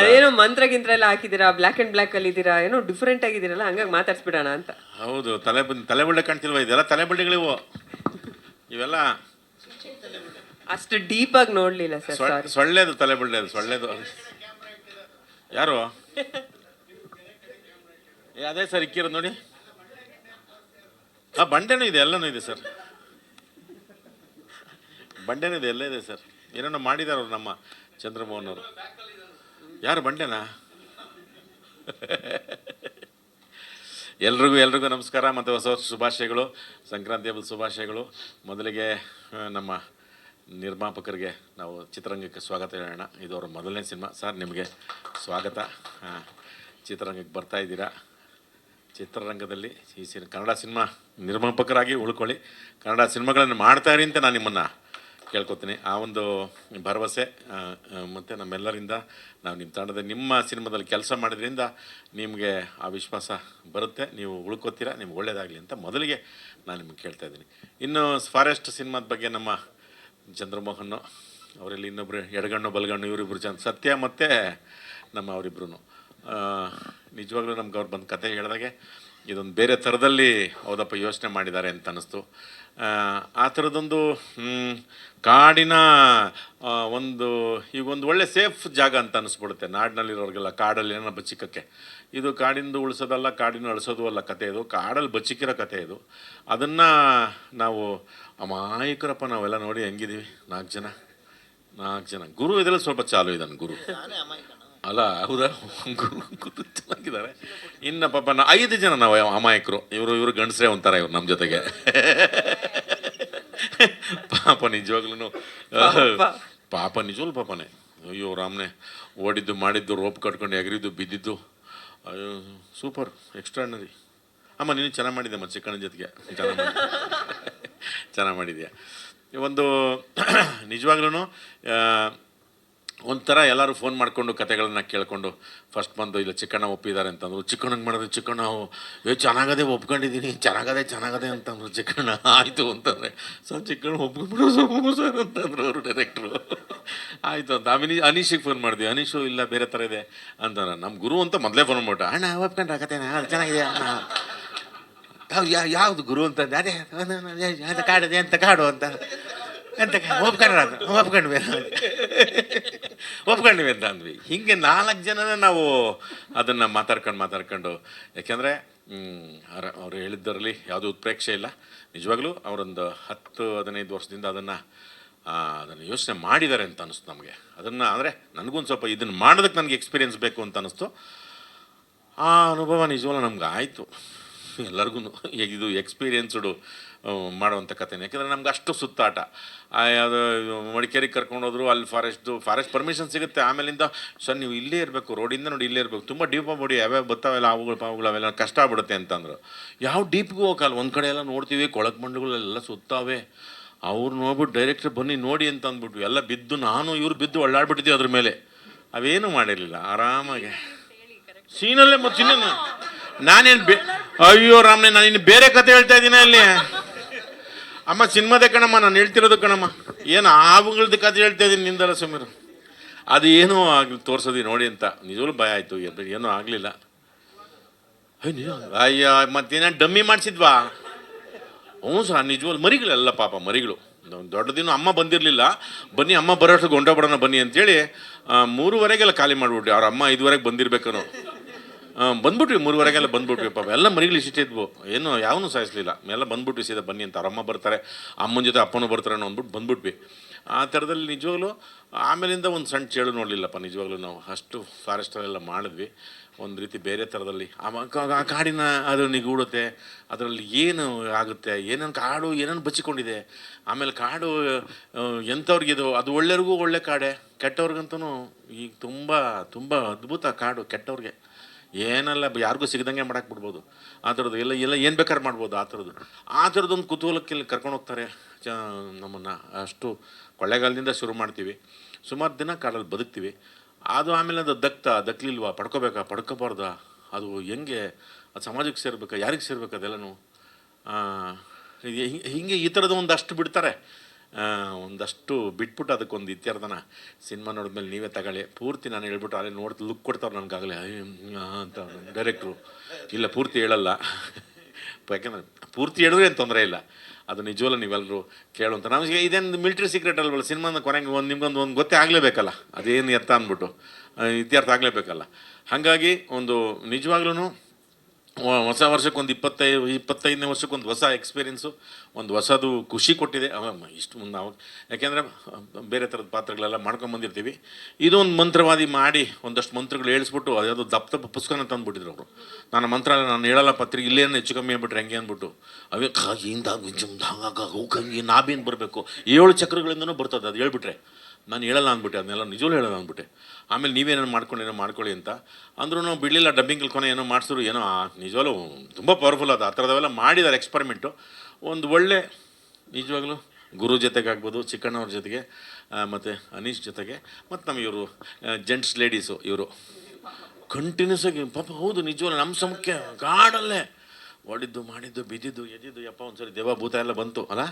ಅದೇನೋ ಮಂತ್ರ ಗಿಂತ್ರ ಎಲ್ಲ ಹಾಕಿದ್ದೀರಾ? ಬ್ಲಾಕ್ ಅಂಡ್ ಬ್ಲಾಕ್ ಅಲ್ಲಿ ಇದ್ದೀರಾ ಏನೋ ಡಿಫ್ರೆಂಟ್ ಆಗಿದ್ದೀರಲ್ಲ ಹಂಗಾಗಿ ಮಾತಾಡ್ಸ್ಬಿಡೋಣ ಅಂತ. ಹೌದು ತಲೆ ತಲೆ ಕಾಣ್ತಿಲ್ವ? ಇದೆಲ್ಲ ತಲೆ ಇವೆಲ್ಲ ಅಷ್ಟು ಡೀಪ್ ಆಗಿ ನೋಡ್ಲಿಲ್ಲ ಸರ್ ಸಾರಿ ಸೊಳ್ಳೆದು ತಲೆ ಅದು ಸೊಳ್ಳೆದು. ಯಾರು? ಏ ಅದೇ ಸರ್ ಇಕ್ಕಿರೋದು ನೋಡಿ. ಆ ಬಂಡೆನೂ ಇದೆ ಎಲ್ಲನೂ ಇದೆ ಸರ್. ಬಂಡೆನೂ ಇದೆ ಎಲ್ಲ ಇದೆ ಸರ್. ಏನೇನೋ ಮಾಡಿದ್ದಾರೆ ಅವ್ರು ನಮ್ಮ ಚಂದ್ರಮೋಹನ್ ಅವರು. ಯಾರು ಬಂಡೆನಾ? ಎಲ್ರಿಗೂ ಎಲ್ರಿಗೂ ನಮಸ್ಕಾರ, ಮತ್ತು ಹೊಸ ವರ್ಷ ಶುಭಾಶಯಗಳು, ಸಂಕ್ರಾಂತಿ ಹಬ್ಬದ ಶುಭಾಶಯಗಳು. ಮೊದಲಿಗೆ ನಮ್ಮ ನಿರ್ಮಾಪಕರಿಗೆ ನಾವು ಚಿತ್ರರಂಗಕ್ಕೆ ಸ್ವಾಗತ ಹೇಳೋಣ. ಇದು ಅವರ ಮೊದಲನೇ ಸಿನಿಮಾ. ಸರ್, ನಿಮಗೆ ಸ್ವಾಗತ. ಚಿತ್ರರಂಗಕ್ಕೆ ಬರ್ತಾ ಇದ್ದೀರಾ? ಚಿತ್ರರಂಗದಲ್ಲಿ ಈ ಸಿನ್, ಕನ್ನಡ ಸಿನಿಮಾ ನಿರ್ಮಾಪಕರಾಗಿ ಉಳ್ಕೊಳ್ಳಿ. ಕನ್ನಡ ಸಿನಿಮಾಗಳನ್ನು ಮಾಡ್ತಾ ಇರಿ ಅಂತ ನಾನು ನಿಮ್ಮನ್ನು ಕೇಳ್ಕೊತೀನಿ. ಆ ಒಂದು ಭರವಸೆ ಮತ್ತು ನಮ್ಮೆಲ್ಲರಿಂದ ನಾವು ನಿಮ್ಮ ತಂಡದ ನಿಮ್ಮ ಸಿನಿಮಾದಲ್ಲಿ ಕೆಲಸ ಮಾಡಿದ್ರಿಂದ ನಿಮಗೆ ಆ ವಿಶ್ವಾಸ ಬರುತ್ತೆ. ನೀವು ಉಳ್ಕೋತೀರಾ, ನಿಮ್ಗೆ ಒಳ್ಳೇದಾಗಲಿ ಅಂತ ಮೊದಲಿಗೆ ನಾನು ನಿಮ್ಗೆ ಕೇಳ್ತಾ ಇದ್ದೀನಿ. ಇನ್ನು ಫಾರೆಸ್ಟ್ ಸಿನಿಮಾದ ಬಗ್ಗೆ ನಮ್ಮ ಚಂದ್ರಮೋಹನ್ ಅವರಲ್ಲಿ ಇನ್ನೊಬ್ಬರು ಎಡಗಣ್ಣು, ಬಲಗಣ್ಣು ಇವರಿಬ್ಬರು ಜನ, ಸತ್ಯ ಮತ್ತು ನಮ್ಮ ಅವರಿಬ್ರು ನಿಜವಾಗ್ಲೂ ನಮ್ಗೆ ಅವ್ರು ಬಂದು ಕತೆ ಹೇಳಿದಾಗೆ ಇದೊಂದು ಬೇರೆ ಥರದಲ್ಲಿ ಹೌದಪ್ಪ ಯೋಚನೆ ಮಾಡಿದ್ದಾರೆ ಅಂತ ಅನ್ನಿಸ್ತು. ಆ, ಥರದೊಂದು ಕಾಡಿನ ಒಂದು ಈಗ ಒಂದು ಒಳ್ಳೆ ಸೇಫ್ ಜಾಗ ಅಂತ ಅನ್ನಿಸ್ಬಿಡುತ್ತೆ. ನಾಡಿನಲ್ಲಿರೋರಿಗೆಲ್ಲ ಕಾಡಲ್ಲಿ ಏನೋ ಬಚ್ಚಿಕಕ್ಕೆ. ಇದು ಕಾಡಿಂದು ಉಳಿಸೋದಲ್ಲ ಕಾಡಿನ ಅಳಿಸೋದು ಅಲ್ಲ ಕತೆ ಇದು. ಕಾಡಲ್ಲಿ ಬಚ್ಚಿಕ್ಕಿರೋ ಕತೆ ಇದು. ಅದನ್ನು ನಾವು ಅಮಾಯಕರಪ್ಪ ನಾವೆಲ್ಲ ನೋಡಿ ಹೆಂಗಿದೀವಿ. ನಾಲ್ಕು ಜನ ನಾಲ್ಕು ಜನ. ಗುರು ಇದರಲ್ಲಿ ಸ್ವಲ್ಪ ಚಾಲು ಇದ್ದಾನೆ ಗುರು. ಅಲ್ಲ ಹೌದಾ? ಗುರು ಚೆನ್ನಾಗಿದ್ದಾರೆ ಇನ್ನು ಪಾಪ ನಾ ಐದು ಜನ ನಾವು ಅಮಾಯಕರು. ಇವರು ಇವರು ಗಂಡಸ್ರೇ ಒಂಥರ ಇವ್ರು ನಮ್ಮ ಜೊತೆಗೆ. ಪಾಪ ನಿಜವಾಗ್ಲೂ ಪಾಪ. ನಿಜವಲ್ಲ ಪಾಪನೇ. ಅಯ್ಯೋ ರಾಮನೆ ಓಡಿದ್ದು ಮಾಡಿದ್ದು ರೋಪ್ ಕಟ್ಕೊಂಡು ಎಗರಿದ್ದು ಬಿದ್ದಿದ್ದು. ಅಯ್ಯೋ ಸೂಪರ್ ಎಕ್ಸ್ಟ್ರಾರ್ನರಿ ಅಮ್ಮ ನೀನು ಚೆನ್ನಾಗಿ ಮಾಡಿದ್ದೆ ಮತ್ತೆ ಚಿಕ್ಕನ ಜೊತೆಗೆ? ಚೆನ್ನಾಗಿ ಮಾಡಿ ಚೆನ್ನಾಗಿ ಮಾಡಿದ್ಯಾ? ಒಂದು ನಿಜವಾಗ್ಲೂ ಒಂಥರ ಎಲ್ಲರೂ ಫೋನ್ ಮಾಡಿಕೊಂಡು ಕತೆಗಳನ್ನ ಕೇಳಿಕೊಂಡು ಫಸ್ಟ್ ಬಂದು ಇಲ್ಲ ಚಿಕ್ಕಣ್ಣ ಒಪ್ಪಿದ್ದಾರೆ ಅಂತಂದ್ರು ಚಿಕ್ಕಣ್ಣ ಮಾಡಿದ್ರು ಚಿಕ್ಕಣ್ಣ ಏ, ಚೆನ್ನಾಗದೆ ಒಪ್ಕೊಂಡಿದ್ದೀನಿ ಚೆನ್ನಾಗದೆ ಚೆನ್ನಾಗದೆ ಅಂತಂದ್ರು ಚಿಕ್ಕಣ್ಣ, ಆಯಿತು ಅಂತಂದರೆ ಸೊ ಚಿಕ್ಕಣ್ಣ ಒಪ್ಕೊಂಡ್ಬಿಡು ಸರ್ ಅಂತಂದ್ರು ಅವರು ಡೈರೆಕ್ಟ್ರು ಆಯಿತು ಅಂತ ಆಮೇಲೆ ಅನೀಶಿಗೆ ಫೋನ್ ಮಾಡಿದ್ವಿ, ಅನೀಶು ಇಲ್ಲ, ಬೇರೆ ಥರ ಇದೆ ಅಂತ ನಮ್ಮ ಗುರು ಅಂತ ಮೊದಲೇ ಫೋನ್ ಮಾಡ್ಬಿಟ್ಟು, ಅಣ್ಣ, ಒಪ್ಕೊಂಡ್ರೆ ಕತೆನಾ ಚೆನ್ನಾಗಿದೆ ಅಣ್ಣ. ಯಾವ್ದು ಯಾ ಯಾವುದು ಗುರು ಅಂತ ಅದೇ, ಕಾಡಿದೆ ಅಂತ ಕಾಡು ಅಂತ. ಎಂತ ಒಪ್ಕೊಂಡ್ರೆ ಅಂತ ಒಪ್ಕೊಂಡ್ವಿ ಒಪ್ಕೊಂಡ್ವಿ ಅಂತ ಅಂದ್ವಿ. ಹಿಂಗೆ ನಾಲ್ಕು ಜನನ ನಾವು ಅದನ್ನು ಮಾತಾಡ್ಕೊಂಡು ಮಾತಾಡ್ಕೊಂಡು, ಯಾಕೆಂದರೆ ಅವರು ಹೇಳಿದ್ದರಲ್ಲಿ ಯಾವುದೂ ಉತ್ಪ್ರೇಕ್ಷೆ ಇಲ್ಲ. ನಿಜವಾಗ್ಲೂ ಅವರೊಂದು ಹತ್ತು, ಹದಿನೈದು ವರ್ಷದಿಂದ ಅದನ್ನು ಅದನ್ನು ಯೋಚನೆ ಮಾಡಿದ್ದಾರೆ ಅಂತ ಅನಿಸ್ತು ನಮಗೆ. ಅದನ್ನು ಅಂದರೆ ನನಗೊಂದು ಸ್ವಲ್ಪ ಇದನ್ನು ಮಾಡೋದಕ್ಕೆ ನನಗೆ ಎಕ್ಸ್ಪೀರಿಯನ್ಸ್ ಬೇಕು ಅಂತ ಅನ್ನಿಸ್ತು ಆ ಅನುಭವ ನಿಜವಾಗ್ಲೂ ನಮ್ಗೆ ಆಯಿತು. ಎಲ್ಲರಿಗೂ ಇದು ಎಕ್ಸ್ಪೀರಿಯನ್ಸ್ಡು ಮಾಡುವಂಥ ಕಥೆನೇ. ಯಾಕೆಂದರೆ ನಮ್ಗೆ ಅಷ್ಟು ಸುತ್ತಾಟ. ಅದು ಮಡಿಕೇರಿ ಮಡಿಕೇರಿಗೆ ಕರ್ಕೊಂಡೋದ್ರು ಅಲ್ಲಿ ಫಾರೆಸ್ಟು ಫಾರೆಸ್ಟ್ ಪರ್ಮಿಷನ್ ಸಿಗುತ್ತೆ. ಆಮೇಲಿಂದ ಸರ್ ನೀವು ಇಲ್ಲೇ ಇರಬೇಕು ರೋಡಿಂದ ನೋಡಿ ಇಲ್ಲೇ ಇರಬೇಕು. ತುಂಬ ಡೀಪ್ ಮಾಡಿ ಯಾವ್ಯಾವ ಬರ್ತಾವೆಲ್ಲ ಅವುಗಳು ಪಾವುಗಳು ಅವೆಲ್ಲ ಕಷ್ಟ ಆಗ್ಬಿಡುತ್ತೆ ಅಂತಂದರು. ಯಾವ ಡೀಪ್ಗೂ ಹೋಗಲ್ಲ ಒಂದು ಕಡೆ ಎಲ್ಲ ನೋಡ್ತೀವಿ ಕೊಳಕ್ ಮಂಡುಗಳೆಲ್ಲ ಸುತ್ತಾವೆ. ಅವ್ರು ನೋಡ್ಬಿಟ್ಟು ಡೈರೆಕ್ಟ್ರ್ ಬನ್ನಿ ನೋಡಿ ಅಂತ ಅಂದ್ಬಿಟ್ವಿ ಎಲ್ಲ ಬಿದ್ದು ನಾನು ಇವ್ರು ಬಿದ್ದು ಒಳ್ಳಾಡ್ಬಿಟ್ಟಿದ್ದೀವಿ ಅದ್ರ ಮೇಲೆ. ಅವೇನು ಮಾಡಿರಲಿಲ್ಲ. ಆರಾಮಾಗಿ. ಸೀನಲ್ಲೇ ಮತ್ತೆ ಇನ್ನೇನು? ನಾನೇನು ಬೇ ಅಯ್ಯೋ ರಾಮನೇ ನಾನು ಇನ್ನು ಬೇರೆ ಕತೆ ಹೇಳ್ತಾ ಇದ್ದೀನಿ ಅಲ್ಲಿ. ಅಮ್ಮ ಸಿನಿಮಾದೇ ಕಣಮ್ಮ ನಾನು ಹೇಳ್ತಿರೋದು ಕಣಮ್ಮ. ಏನು ಆವುಗಳದ್ದು ಕತೆ ಹೇಳ್ತಾ ಇದ್ದೀನಿ ನಿಂದಲ್ಲ ಸಮೀರ್. ಅದು ಏನೂ ಆಗಲಿ ತೋರ್ಸೋದಿ ನೋಡಿ ಅಂತ. ನಿಜವಾಗ್ಲೂ ಭಯ ಆಯಿತು. ಏನೂ ಆಗಲಿಲ್ಲ. ಅಯ್ಯ ಮತ್ತೇನ ಡಮ್ಮಿ ಮಾಡಿಸಿದ್ವಾ? ಹ್ಞೂ ಸಹ ನಿಜವಲ್ಲ ಮರಿಗಳೆಲ್ಲ ಪಾಪ ಮರಿಗಳು. ದೊಡ್ಡದಿನ ಅಮ್ಮ ಬಂದಿರಲಿಲ್ಲ. ಬನ್ನಿ ಅಮ್ಮ ಬರೋಷ್ಟು ಗೊಂಡೋಗ್ಬಿಡೋಣ ಬನ್ನಿ ಅಂತೇಳಿ ಮೂರುವರೆಗೆಲ್ಲ ಖಾಲಿ ಮಾಡಿಬಿಟ್ಟು ಅವ್ರ ಅಮ್ಮ ಐದುವರೆಗೆ ಬಂದಿರ್ಬೇಕೇನೋ ಆ, ಬಂದ್ಬಿಟ್ವಿ, ಮೂರುವರೆಗೆಲ್ಲ ಬಂದ್ಬಿಟ್ವಿ ಪಾಪ. ಎಲ್ಲ ಮರಿಗಳು ಇಷ್ಟಿದ್ವು ಏನು, ಯಾವನು ಸಾಯಿಸ್ಲಿಲ್ಲ. ಎಲ್ಲ ಬಂದ್ಬಿಟ್ವಿ, ಸೀದಾ ಬನ್ನಿ ಅಂತ. ಅಮ್ಮ ಬರ್ತಾರೆ, ಅಮ್ಮನ ಜೊತೆ ಅಪ್ಪನೂ ಬರ್ತಾರೆ ಅನ್ನೋ ಅಂದ್ಬಿಟ್ಟು ಬಂದ್ಬಿಟ್ವಿ. ಆ ಥರದಲ್ಲಿ ನಿಜವಾಗ್ಲೂ, ಆಮೇಲಿಂದ ಒಂದು ಸಣ್ಣ ಚೇಳು ನೋಡಲಿಲ್ಲಪ್ಪ, ನಿಜವಾಗ್ಲೂ ನಾವು. ಅಷ್ಟು ಫಾರೆಸ್ಟಲ್ಲೆಲ್ಲ ಮಾಡಿದ್ವಿ. ಒಂದು ರೀತಿ ಬೇರೆ ಥರದಲ್ಲಿ. ಆ ಕಾಡಿನ, ಅದು ನಿಗೂಡುತ್ತೆ ಅದರಲ್ಲಿ ಏನು ಆಗುತ್ತೆ, ಏನೇನು ಕಾಡು, ಏನೇನು ಬಚ್ಚಿಕೊಂಡಿದೆ. ಆಮೇಲೆ ಕಾಡು ಎಂಥವ್ರಿಗಿದು, ಅದು ಒಳ್ಳೆಯವ್ರಿಗೂ ಒಳ್ಳೆ ಕಾಡೆ, ಕೆಟ್ಟವ್ರಿಗಂತೂ ಈಗ ತುಂಬ ತುಂಬ ಅದ್ಭುತ ಕಾಡು ಕೆಟ್ಟವ್ರಿಗೆ. ಏನೆಲ್ಲ, ಯಾರಿಗೂ ಸಿಗದಂಗೆ ಮಾಡಕ್ಕೆ ಬಿಡ್ಬೋದು. ಆ ಥರದ್ದು. ಎಲ್ಲ ಎಲ್ಲ ಏನು ಬೇಕಾದ್ರೆ ಮಾಡ್ಬೋದು ಆ ಥರದ್ದು. ಆ ಥರದ್ದೊಂದು ಕುತೂಹಲಕ್ಕೆ ಇಲ್ಲಿ ಕರ್ಕೊಂಡು ಹೋಗ್ತಾರೆ, ಚ, ನಮ್ಮನ್ನು. ಅಷ್ಟು ಕೊಳ್ಳೆಗಾಲದಿಂದ ಶುರು ಮಾಡ್ತೀವಿ. ಸುಮಾರು ದಿನ ಕಾಡಲ್ಲಿ ಬದುಕ್ತೀವಿ. ಅದು ಆಮೇಲೆ ಅದು ದಕ್ತ ದಕ್ಲಿಲ್ವಾ ಪಡ್ಕೋಬೇಕಾ? ಪಡ್ಕೋಬಾರ್ದಾ? ಅದು ಹೆಂಗೆ? ಅದು ಸಮಾಜಕ್ಕೆ ಸೇರ್ಬೇಕಾ? ಯಾರಿಗೆ ಸೇರ್ಬೇಕು ಅದೆಲ್ಲನೂ? ಹಿಂಗೆ ಈ ಥರದ ಒಂದು ಅಷ್ಟು ಬಿಡ್ತಾರೆ. ಒಂದಷ್ಟು ಬಿಟ್ಬಿಟ್ಟು ಅದಕ್ಕೊಂದು ಇತ್ಯರ್ಥನ ಸಿನಿಮಾ ನೋಡಿದ್ಮೇಲೆ ನೀವೇ ತಗೊಳ್ಳಿ. ಪೂರ್ತಿ ನಾನು ಹೇಳ್ಬಿಟ್ಟು ಅಲ್ಲೇ ನೋಡ್ತಾ ಲುಕ್ ಕೊಡ್ತಾರೆ ನನಗಾಗಲೇ. ಅಂತ ಡೈರೆಕ್ಟ್ರು ಇಲ್ಲ, ಪೂರ್ತಿ ಹೇಳಲ್ಲ. ಯಾಕೆಂದರೆ ಪೂರ್ತಿ ಹೇಳಿದ್ರೆ ಏನು ತೊಂದರೆ ಇಲ್ಲ. ಅದು ನಿಜವಲ್ಲ ನೀವೆಲ್ಲರೂ ಕೇಳುವಂತ ನಮಗೆ ಇದೇನು ಮಿಲ್ಟ್ರಿ ಸೀಕ್ರೆಟ್ ಅಲ್ವಲ್ಲ, ಸಿನಿಮಾನ ಕೊನೆಗೆ ಒಂದು ನಿಮ್ಗೊಂದು ಒಂದು ಗೊತ್ತೇ ಆಗಲೇಬೇಕಲ್ಲ. ಅದೇನು ಎತ್ತ ಅಂದ್ಬಿಟ್ಟು. ಇತ್ಯರ್ಥ ಆಗಲೇಬೇಕಲ್ಲ. ಹಾಗಾಗಿ ಒಂದು ನಿಜವಾಗ್ಲೂ ಹೊಸ ವರ್ಷಕ್ಕೆ ಒಂದು ಇಪ್ಪತ್ತೈದು, ಇಪ್ಪತ್ತೈದನೇ ವರ್ಷಕ್ಕೆ ಒಂದು ಹೊಸ ಎಕ್ಸ್ಪೀರಿಯೆನ್ಸು ಒಂದು ಹೊಸದು ಖುಷಿ ಕೊಟ್ಟಿದೆ. ಇಷ್ಟು ಮುಂದೆ ನಾವು ಯಾಕೆಂದರೆ, ಬೇರೆ ಥರದ ಪಾತ್ರಗಳೆಲ್ಲ ಮಾಡ್ಕೊಂಬಂದಿರ್ತೀವಿ ಇದೊಂದು ಮಂತ್ರವಾದಿ ಮಾಡಿ ಒಂದಷ್ಟು ಮಂತ್ರಗಳು ಹೇಳಿಸ್ಬಿಟ್ಟು ಅದು ದಪ್ಪ ದಪ್ಪ ಪುಸ್ತಕನ ತಂದುಬಿಟ್ಟಿದ್ರು ಅವರು. ನಾನು ಮಂತ್ರ ನಾನು ಹೇಳಲ್ಲ ಪತ್ರಿಕೆ ಇಲ್ಲೇನು ಹೆಚ್ಚು ಕಮ್ಮಿ ಆಗ್ಬಿಟ್ರೆ ಹೆಂಗೆ ಅಂದ್ಬಿಟ್ಟು. ಅವೇ ಕಾಗಿಂದ ಹಂಗಾಗಿ ನಾಬೇನು ಬರಬೇಕು. ಏಳು ಚಕ್ರಗಳಿಂದನೂ ಬರ್ತದೆ, ಅದು ಹೇಳ್ಬಿಟ್ರೆ. ನಾನು ಹೇಳಲ್ಲ ಅಂದ್ಬಿಟ್ಟೆ, ಅದನ್ನೆಲ್ಲ ನಿಜವೂ ಹೇಳಲ್ಲ ಅಂದ್ಬಿಟ್ಟೆ. ಆಮೇಲೆ ನೀವೇನೋ ಮಾಡ್ಕೊಂಡು ಏನೋ ಮಾಡ್ಕೊಳ್ಳಿ ಅಂತ. ಅಂದ್ರೂ ಬಿಡಲಿಲ್ಲ ಡಬ್ಬಿಂಗಲ್ಲಿ ಕೊನೆ ಏನೋ ಮಾಡಿಸಿದ್ರು, ಏನೋ ನಿಜವಾಗ್ಲೂ ತುಂಬ ಪವರ್ಫುಲ್ ಅದು. ಆ ಥರದವೆಲ್ಲ ಮಾಡಿದ್ದಾರೆ ಎಕ್ಸ್ಪರಿಮೆಂಟು ಒಂದು ಒಳ್ಳೆ, ನಿಜವಾಗ್ಲೂ ಗುರು ಜೊತೆಗೆ ಆಗ್ಬೋದು, ಚಿಕ್ಕಣ್ಣವ್ರ ಜೊತೆಗೆ ಮತ್ತು ಅನೀಶ್ ಜೊತೆಗೆ, ಮತ್ತು ನಮ್ಮ ಇವರು ಜೆಂಟ್ಸ್ ಲೇಡೀಸು ಇವರು. ಕಂಟಿನ್ಯೂಸ್ ಆಗಿ, ಪಾಪ ಹೌದು, ನಿಜವಾಗ್ಲೂ ನಮ್ಮ ಸಮಕ್ಕೆ ಗಾಡಲ್ಲೇ. ಹೊಡಿದ್ದು ಮಾಡಿದ್ದು, ಬಿದ್ದಿದ್ದು, ಎದ್ದಿದ್ದು, ಯಪ್ಪ, ಒಂದ್ಸರಿ ದೇವ ಭೂತ ಎಲ್ಲ ಬಂತು, ಅಲ್ಲ?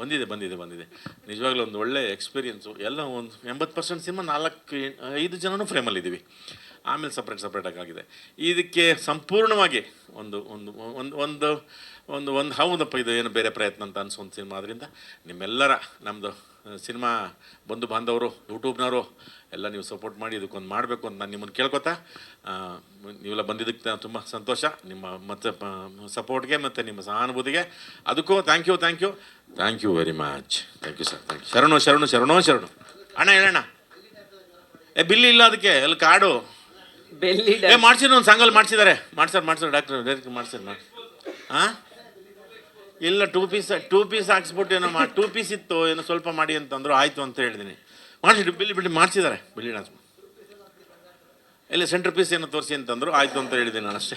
ಬಂದಿದೆ ಬಂದಿದೆ ಬಂದಿದೆ. ನಿಜವಾಗ್ಲೂ ಒಂದು ಒಳ್ಳೆ ಎಕ್ಸ್ಪೀರಿಯನ್ಸು ಎಲ್ಲ ಒಂದು ಎಂಬತ್ತು ಪರ್ಸೆಂಟ್ ಸಿನಿಮಾ ನಾಲ್ಕು, ಐದು ಜನನೂ ಫ್ರೇಮಲ್ಲಿದ್ದೀವಿ ಆಮೇಲೆ ಸಪ್ರೇಟ್ ಸಪ್ರೇಟಾಗಿ ಆಗಿದೆ. ಇದಕ್ಕೆ ಸಂಪೂರ್ಣವಾಗಿ ಒಂದು ಒಂದು ಒಂದು ಒಂದು ಒಂದು ಒಂದು, ಹೌದಪ್ಪ, ಇದು ಏನು ಬೇರೆ ಪ್ರಯತ್ನ ಅಂತ ಅನ್ಸೋ ಒಂದು ಸಿನಿಮಾ ಅದರಿಂದ ನಿಮ್ಮೆಲ್ಲರ ನಮ್ಮದು ಸಿನಿಮಾ ಬಂಧು ಬಾಂಧವರು ಯೂಟ್ಯೂಬ್ನವರು ಎಲ್ಲ ನೀವು ಸಪೋರ್ಟ್ ಮಾಡಿ ಇದಕ್ಕೊಂದು ಮಾಡಬೇಕು ಅಂತ ನಾನು ನಿಮ್ಮನ್ನು ಕೇಳ್ಕೊತಾ. ನೀವೆಲ್ಲ ಬಂದಿದ್ದಕ್ಕೆ ನಾನು ತುಂಬ ಸಂತೋಷ. ನಿಮ್ಮ ಮತ್ತು ಸಪೋರ್ಟ್ಗೆ ಮತ್ತು ನಿಮ್ಮ ಸಹಾನುಭೂತಿಗೆ. ಅದಕ್ಕೂ thank you thank you thank you very much thank you sir thank you ಶರಣು ಶರಣು ಶರಣೋ ಶರಣು. ಅಣ್ಣ ಹೇಳಣ್ಣ ಏ ಬಿಲ್ ಇಲ್ಲ ಅದಕ್ಕೆ. ಅಲ್ಲಿ ಕಾಡು? ಏ ಮಾಡ್ಸಿದ್ರು ಒಂದು ಸಂಘಲ್ಲಿ ಮಾಡ್ಸಿದ್ದಾರೆ. ಮಾಡ್ಸಾರ ಮಾಡ್ಸಾರ ಡಾಕ್ಟರ್ ಡೈರೆಕ್ಟ್ ಮಾಡ್ಸಾರ ಮಾಡಿ ಹಾಂ ಇಲ್ಲ ಟೂ ಪೀಸ್ ಟೂ ಪೀಸ್ ಹಾಕ್ಸ್ಬಿಟ್ಟು ಏನೋ ಮಾಡಿ ಟೂ ಪೀಸ್ ಇತ್ತು, ಏನೋ ಸ್ವಲ್ಪ ಮಾಡಿ ಅಂತಂದ್ರು, ಆಯಿತು ಅಂತ ಹೇಳಿದ್ದೀನಿ ಮಾಡಿಸಿ ಬಿಲ್ಲಿ ಬಿಲ್ಲಿ, ಮಾಡಿಸಿದ್ದಾರೆ. ಬಿಲ್ಲಿ ಡಾನ್ಸ್ ಇಲ್ಲ ಸೆಂಟ್ರ್ ಪೀಸ್ ಏನೋ ತೋರಿಸಿ ಅಂತಂದ್ರು, ಆಯಿತು ಅಂತ ಹೇಳಿದ್ದೀನಿ ನಾನು ಅಷ್ಟೇ.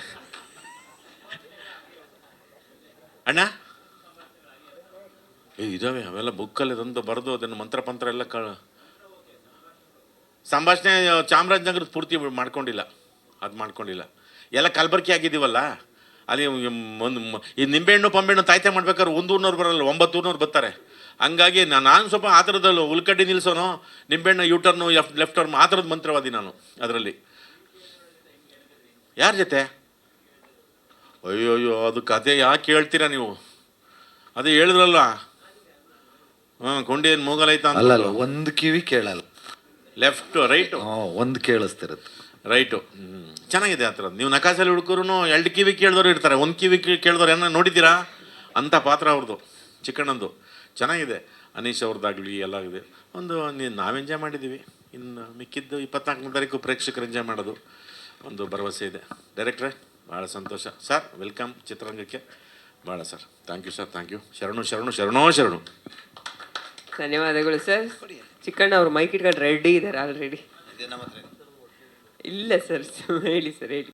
ಅಣ್ಣ? ಏ, ಇದಾವೆ, ಅವೆಲ್ಲ ಬುಕ್ಕಲ್ಲಿ ತಂದು ಬರೆದು ಅದನ್ನು ಮಂತ್ರ ಪಂತ್ರ ಎಲ್ಲ ಕ ಸಂಭಾಷಣೆ, ಚಾಮರಾಜನಗರದ ಪೂರ್ತಿ ಮಾಡ್ಕೊಂಡಿಲ್ಲ. ಅದು ಮಾಡ್ಕೊಂಡಿಲ್ಲ. ಎಲ್ಲ ಕಲ್ಬರ್ಕಿ ಆಗಿದ್ದೀವಲ್ಲ ಅಲ್ಲಿ ಒಂದು ಈ ನಿಂಬೆಹಣ್ಣು ಪಂಬೆಹಣ್ಣು ತಾಯ್ತೆ ಮಾಡ್ಬೇಕಾದ್ರೆ ಒಂದು ಊರ್ನವ್ರು ಬರಲ್ಲ ಒಂಬತ್ತು ಊರ್ನವ್ರು ಬರ್ತಾರೆ. ಹಂಗಾಗಿ ನಾನು ಸ್ವಲ್ಪ ಆ ಥರದಲ್ಲಿ ಉಳ್ಕಡ್ಡಿ ನಿಲ್ಸೋನು ನಿಂಬೆಹಣ್ಣು ಯೂಟರ್ನು ಎಫ್ ಲೆಫ್ಟ್ ಟರ್ನ್ ಆ ಥರದ ಮಂತ್ರವಾದಿ ನಾನು ಅದರಲ್ಲಿ. ಯಾರ ಜೊತೆ? ಅಯ್ಯೋ ಅಯ್ಯೋ ಅದು ಕತೆ ಯಾಕೆ ಹೇಳ್ತೀರಾ ನೀವು? ಅದೇ ಹೇಳಿದ್ರಲ್ಲ. ಹಾಂ ಕೊಂಡೇನು ಮೂಗಲೈತ ಅಲ್ಲ ಅಂತ ಒಂದು ಕಿವಿ ಕೇಳಲ್ಲ. ಲೆಫ್ಟು ರೈಟು ಹಾಂ ಒಂದು ಕೇಳಿಸ್ತಿರುತ್ತೆ. ರೈಟು. ಚೆನ್ನಾಗಿದೆ ಆ ಥರದ್ದು. ನೀವು ನಕಾಸಲ್ಲಿ ಹುಡುಕರು ಎರಡು ಕಿವಿ ಕೇಳಿದವರು ಇರ್ತಾರೆ ಒಂದು ಕಿವಿ ಕೇಳಿದವರು ಕೇಳಿದವ್ರು ಏನೋ ನೋಡಿದ್ದೀರಾ? ಅಂಥ ಪಾತ್ರ ಅವ್ರದ್ದು ಚಿಕ್ಕಣ್ಣಂದು. ಚೆನ್ನಾಗಿದೆ. ಅನೀಶ್ ಅವ್ರದ್ದಾಗಲಿ ಎಲ್ಲ ಆಗಿದೆ ಒಂದು ನೀನು ನಾವು ಎಂಜಾಯ್ ಮಾಡಿದ್ದೀವಿ. ಇನ್ನು ಮಿಕ್ಕಿದ್ದು ಇಪ್ಪತ್ನಾಲ್ಕನೇ ತಾರೀಕು ಪ್ರೇಕ್ಷಕರು ಎಂಜಾಯ್ ಮಾಡೋದು. ಒಂದು ಭರವಸೆ ಇದೆ. ಡೈರೆಕ್ಟ್ರೆ ಭಾಳ ಸಂತೋಷ. ಸರ್ ವೆಲ್ಕಮ್ ಚಿತ್ರರಂಗಕ್ಕೆ. ಭಾಳ sir thank you sir thank you ಶರಣು ಶರಣು ಶರಣೋ ಶರಣು. ಧನ್ಯವಾದಗಳು ಸರ್ ಚಿಕ್ಕಣ್ಣ ಅವ್ರು ಮೈಕ್ ಇಟ್ಕೊಂಡು ರೆಡಿ ಇದ್ದಾರೆ ಆಲ್ರೆಡಿ ಇಲ್ಲ ಸರ್ ಹೇಳಿ ಸರ್ ಹೇಳಿ